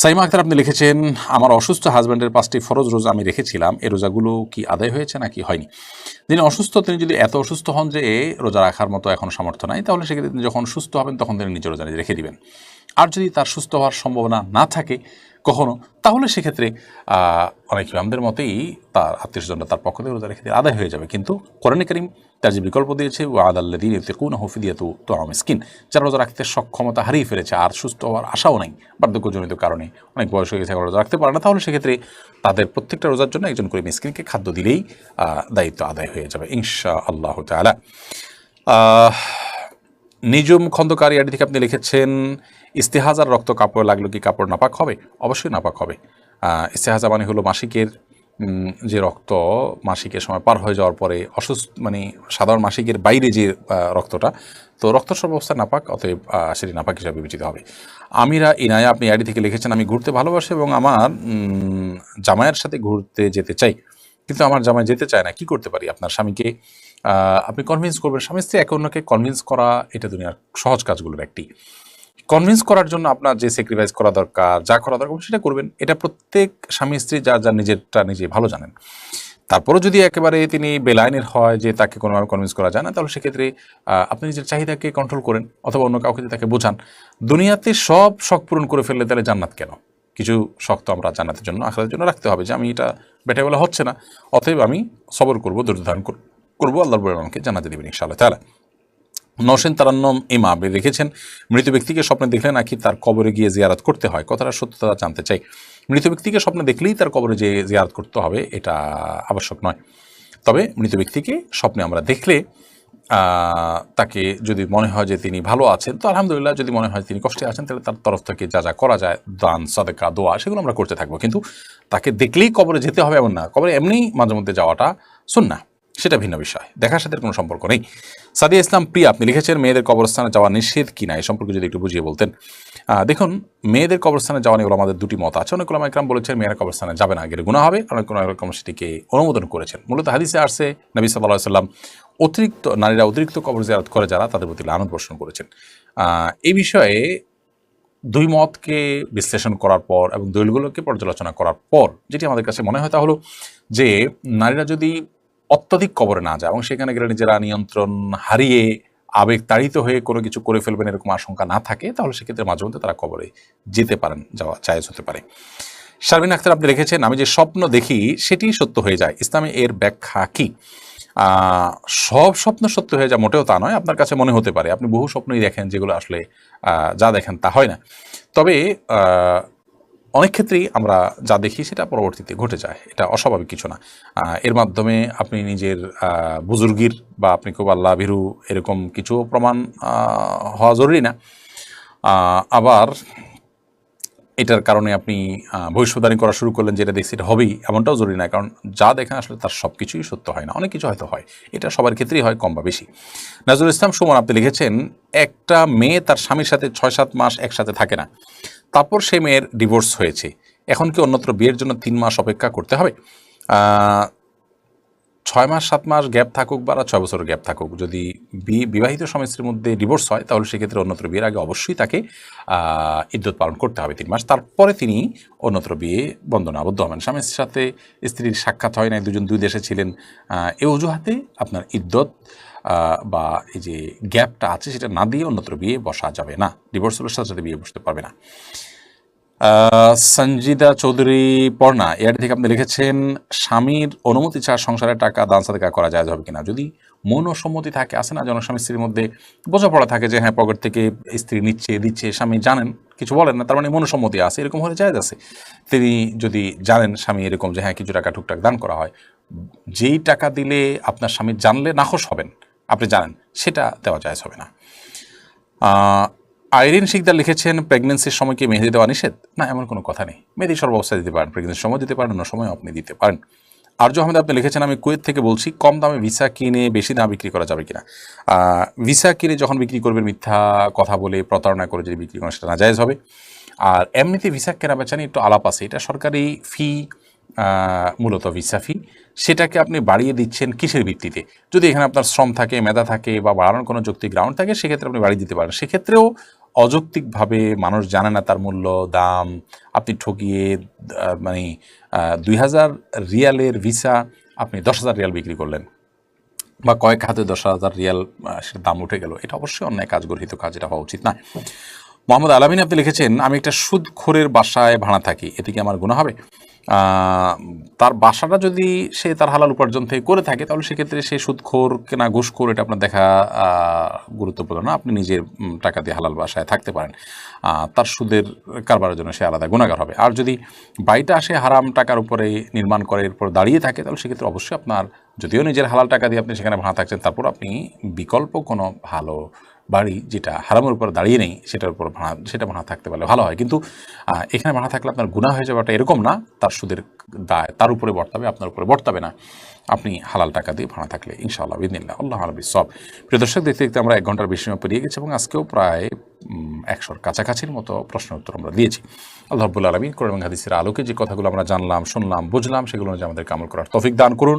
সাইমা আক্তার, আপনি লিখেছেন, আমার অসুস্থ হাজব্যান্ডের পাঁচটি ফরজ রোজা আমি রেখেছিলাম। এই রোজাগুলো কি আদায় হয়েছে নাকি হয়নি? যিনি অসুস্থ, তিনি যদি এত অসুস্থ হন যে এ রোজা রাখার মতো এখন সামর্থ্য নাই, তাহলে সেক্ষেত্রে তিনি যখন সুস্থ হবেন, তখন তিনি নিজের রোজা রেখে দিবেন। আর যদি তার সুস্থ হওয়ার সম্ভাবনা না থাকে কখনো? তাহলে সেক্ষেত্রে অনেক ইমামদের মতেই তার আত্মীয় স্বজনরা তার পক্ষ থেকে রোজা রেখে দিয়ে আদায় হয়ে যাবে। কিন্তু কোরআন করিম তার যে বিকল্প দিয়েছে ও আদাল্লাদিন ইফতেকুন হফিদিয়াতু তো আমিসকিন যারা রোজা রাখতে সক্ষমতা হারিয়ে ফেলেছে, আর সুস্থ হওয়ার আশাও নাই বার্ধক্যজনিত কারণে। অনেক বয়স হয়ে গেছে রোজা রাখতে পারে না। তাহলে সেক্ষেত্রে তাদের প্রত্যেকটা রোজার জন্য একজন করে মিসকিনকে খাদ্য দিলেই দায়িত্ব আদায় হয়ে যাবে ইনশা আল্লাহ তালা নিজুম খন্দকার ইয়াডি থেকে আপনি লিখেছেন, ইস্তেহাজার রক্ত কাপড় লাগল কি কাপড় নাপাক হবে? অবশ্যই নাপাক হবে। ইস্তেহাজা মানে হলো মাসিকের যে রক্ত মাসিকের সময় পার হয়ে যাওয়ার পরে অসুস্থ মানে সাধারণ মাসিকের বাইরে যে রক্তটা, তো রক্ত সর্বাবস্থা নাপাক, অতএব সেটি নাপাক হিসাবে বিবেচিত হবে। আমিরা ইনায়া, আপনি আইডি থেকে লিখেছেন, আমি ঘুরতে ভালোবাসি এবং আমার জামাইয়ের সাথে ঘুরতে যেতে চাই। কিন্তু আমার জামাই যেতে চায় না, কি করতে পারি? আপনার স্বামীকে আপনি কনভিন্স করবেন, স্বামী স্ত্রী একে অন্যকে কনভিন্স করা, এটা দুনিয়ার সহজ কাজগুলোর একটি। কনভিন্স করার জন্য আপনার যে স্যাক্রিফাইস করা দরকার, যা করা দরকার, সেটা করবেন। এটা প্রত্যেক স্বামী স্ত্রী যা যা নিজেরটা নিজে ভালো জানেন। তারপরও যদি একেবারে তিনি বেলাইনের হয় যে তাকে কোনোভাবে কনভিন্স করা যায় না, তাহলে সেক্ষেত্রে আপনি নিজের চাহিদাকে কন্ট্রোল করেন অথবা অন্য কাউকে তাকে বোঝান। দুনিয়াতে সব শখ পূরণ করে ফেললে তাহলে জান্নাত কেন? কিছু শখ তো আমরা জান্নাতের জন্য আখড়ার জন্য রাখতে হবে যে আমি এটা বেটাবেলা হচ্ছে না। অতএব আমি সবর করব, ধৈর্য ধারণ কর- করব, আল্লাহর বলে আমাকে জানাতে দেবেন ইনশাআল্লাহ তাহলে নসেন তারান্নম ইমা রেখেছেন মৃত ব্যক্তিকে স্বপ্নে দেখলে নাকি তার কবরে গিয়ে জিয়ারত করতে হয়। কথাটা সত্যতা জানতে চাই। মৃত ব্যক্তিকে স্বপ্নে দেখলেই তার কবরে যে জিয়ারাত করতে হবে, এটা আবশ্যক নয়। তবে মৃত ব্যক্তিকে স্বপ্নে আমরা দেখলে তাকে যদি মনে হয় যে তিনি ভালো আছেন, তো আলহামদুলিল্লাহ যদি মনে হয় তিনি কষ্টে আছেন, তাহলে তার তরফ থেকে যা যা করা যায়, দান, সাদেকা, দোয়া, সেগুলো আমরা করতে থাকব। কিন্তু তাকে দেখলেই কবরে যেতে হবে এমন না। কবরে এমনি মাঝে মধ্যে যাওয়াটা শুন সেটা ভিন্ন বিষয়। দেখার সাথে কোনো সম্পর্ক নেই। সাদিয়া ইসলাম, প্রিয়া, আপনি লিখেছেন মেয়েদের কবরস্থানে যাওয়া নিষেধ কি না? এই সম্পর্কে যদি একটু বুঝিয়ে বলতেন। দেখুন, মেয়েদের কবরস্থানে যাওয়া নিয়ে আমাদের দুটি মত আছে। অনেক ওলামা ইকরাম বলেছেন, মেয়েরা কবরস্থানে যাবে না গেলে গুণা হবে। অনেক রকম সেটিকে অনুমোদন করেছেন। মূলত হাদিসে আসছে, নবী সাল্লাহ সাল্লাম অতিরিক্ত, নারীরা অতিরিক্ত কবর জিয়ারত করে যারা, তাদের প্রতি লানত বর্ষণ করেছেন। এই বিষয়ে দুই মতকে বিশ্লেষণ করার পর এবং দলিলগুলোকে পর্যালোচনা করার পর, যেটি আমাদের কাছে মনে হয় তা হলো যে, নারীরা যদি অত্যাধিক কবরে না যায় এবং সেখানে গেলে নিজেরা নিয়ন্ত্রণ হারিয়ে আবেগ তাড়িত হয়ে কোনো কিছু করে ফেলবেন এরকম আশঙ্কা না থাকে, তাহলে সেক্ষেত্রে মাঝে মধ্যে তারা কবরে যেতে পারেন, যাওয়া চায়জ হতে পারে। শারমিন আক্তার আপনি লিখেছেন আমি যে স্বপ্ন দেখি সেটি সত্য হয়ে যায়। ইসলামে এর ব্যাখ্যা কি? সব স্বপ্ন সত্য হয়ে যায়, মোটেও তা নয়, আপনার কাছে মনে হতে পারে। আপনি বহু স্বপ্নই দেখেন যেগুলো আসলে যা দেখেন তা হয় না। তবে অনেক ক্ষেত্রেই আমরা যা দেখি সেটা পরবর্তীতে ঘটে যায়। এটা অস্বাভাবিক কিছু না। এর মাধ্যমে আপনি নিজের বুজুর্গির বা আপনি খুব আল্লাহ ভীরু এরকম কিছু প্রমাণ হওয়া জরুরি না। আবার এটার কারণে আপনি আহ, করা শুরু করলেন যেটা দেখছি এটা হবেই এমনটাও জরুরি না। কারণ যা দেখেন আসলে তার সব কিছুই সত্য হয় না। অনেক কিছু হয়তো হয়। এটা সবার ক্ষেত্রেই হয় কম বা বেশি। নাজরুল ইসলাম সুমন আপনি লিখেছেন একটা মেয়ে তার স্বামীর সাথে ছয় সাত মাস একসাথে থাকে না। তারপর সে মেয়ের ডিভোর্স হয়েছে। এখন কি অন্যত্র বিয়ের জন্য তিন মাস অপেক্ষা করতে হবে? ছয় মাস, সাত মাস গ্যাপ থাকুক বা ছয় বছরের গ্যাপ থাকুক, যদি বিবাহিত স্বামী স্ত্রীর মধ্যে ডিভোর্স হয়, তাহলে সেক্ষেত্রে অন্যত্র বিয়ের আগে অবশ্যই তাকে ইদ্যত পালন করতে হবে তিন মাস। তারপরে তিনি অন্যত্র বিয়ে বন্ধনে আবদ্ধ হবেন। স্বামীর সাথে স্ত্রীর সাক্ষাৎ হয় না দুজন, দুই দেশে ছিলেন এ অজুহাতে আপনার ইদ্যত বা এই যে গ্যাপটা আছে সেটা না দিয়ে অন্যত্র বিয়ে বসা যাবে না। ডিভোর্স হলে সাথে সাথে বিয়ে বসতে পারবে না। সঞ্জিদা চৌধুরী পর্ণা এর থেকে আপনি লিখেছেন স্বামীর অনুমতি ছাড়া সংসারের টাকা দান সাদেকা করা যায় হবে কিনা? যদি মন ও সম্মতি থাকে আসে না? যেন স্বামী স্ত্রীর মধ্যে বোঝাপড়া থাকে যে হ্যাঁ পকেট থেকে স্ত্রী নিচ্ছে, দিচ্ছে, স্বামী জানেন, কিছু বলেন না, তার মানে মনোসম্মতি আছে, এরকম হলে যায় আছে তিনি যদি জানেন স্বামী এরকম যে হ্যাঁ কিছু টাকা টুকটাক দান করা হয়, যেই টাকা দিলে আপনার স্বামী জানলে নাখোশ হবেন, আপনি জানেন, সেটা দেওয়া যায় হবে না। আইরিন শিকদার লিখেছেন প্রেগনেন্সির সময় কি মেহেদি দেওয়া নিষেধ? না, এমন কোনো কথা নেই। মেহেদি সর্বাবস্থায় দিতে পারেন প্রেগনেন্সির সময় দিতে পারেন, অন্য সময় আপনি দিতে পারেন। আর্য আহমেদ, আপনি লিখেছেন, আমি কুয়েত থেকে বলছি, কম দামে ভিসা কিনে বেশি দামে বিক্রি করা যাবে কিনা? ভিসা কিনে যখন বিক্রি করবেন, মিথ্যা কথা বলে প্রতারণা করে যদি বিক্রি করেন, সেটা নাজায়জ হবে। আর এমনিতে ভিসা কেনা বেচা নিয়ে একটু আলাপ আছে। এটা সরকারি ফি মূলত ভিসা ফি। সেটাকে আপনি বাড়িয়ে দিচ্ছেন কিসের ভিত্তিতে? যদি এখানে আপনার শ্রম থাকে, মেধা থাকে বা বাড়ানোর কোনো যুক্তি গ্রাউন্ড থাকে, সেক্ষেত্রে আপনি বাড়িয়ে দিতে পারেন। সেক্ষেত্রেও অযৌক্তিকভাবে মানুষ জানে না তার মূল্য, দাম। আপনি ঠকিয়ে মানে দুই হাজার রিয়ালের ভিসা আপনি দশ হাজার রিয়াল বিক্রি করলেন বা কয়েক হাতে দশ হাজার রিয়াল সেটা দাম উঠে গেল। এটা অবশ্যই অন্যায় কাজ গর্হিত কাজ, এটা হওয়া উচিত না। মোহাম্মদ আলামিন আপনি লিখেছেন, আমি একটা সুদখোরের বাসায় ভাড়া থাকি, এতে কি আমার গুণ হবে? তার বাসাটা যদি সে তার হালাল উপার্জন থেকে করে থাকে, তাহলে সেক্ষেত্রে সে সুদখোর কেনা ঘুষখোর এটা আপনার দেখা গুরুত্বপূর্ণ না। আপনি নিজের টাকা দিয়ে হালাল বাসায় থাকতে পারেন। তার সুদের কারবারের জন্য সে আলাদা গুণাগার হবে। আর যদি বাড়িটা সে হারাম টাকার উপরে নির্মাণ করে, এরপর দাঁড়িয়ে থাকে, তাহলে সেক্ষেত্রে অবশ্যই আপনার, যদিও নিজের হালাল টাকা দিয়ে আপনি সেখানে ভাড়া থাকছেন, তারপর আপনি বিকল্প কোনো ভালো বাড়ি যেটা হারামের উপর দাঁড়িয়ে নেই, সেটার উপর ভাড়া, সেটা ভাড়া থাকতে পারলে ভালো হয়। কিন্তু এখানে ভাড়া থাকলে আপনার গুণা হয়ে যাওয়াটা এরকম না, তার সুদের দায়, তার উপরে বর্তাবে, আপনার উপরে বর্তাবে না। আপনি হালাল টাকা দিয়ে ভাড়া থাকলে ইনশাআল্লাহ বিদিল্লা আল্লাহ আলবি সব প্রিয় দর্শক, দেখতে দেখতে আমরা এক ঘণ্টার বেশি সময় পেরিয়ে গেছি এবং আজকেও প্রায় একশোর কাছাকাছির মতো প্রশ্ন উত্তর আমরা দিয়েছি। আল্লাহ রব্বুল আলমী কোরআন হাদিসের আলোকে যে কথাগুলো আমরা জানলাম, শুনলাম, বুঝলাম, সেগুলো যে আমাদের কামল করার তফিক দান করুন।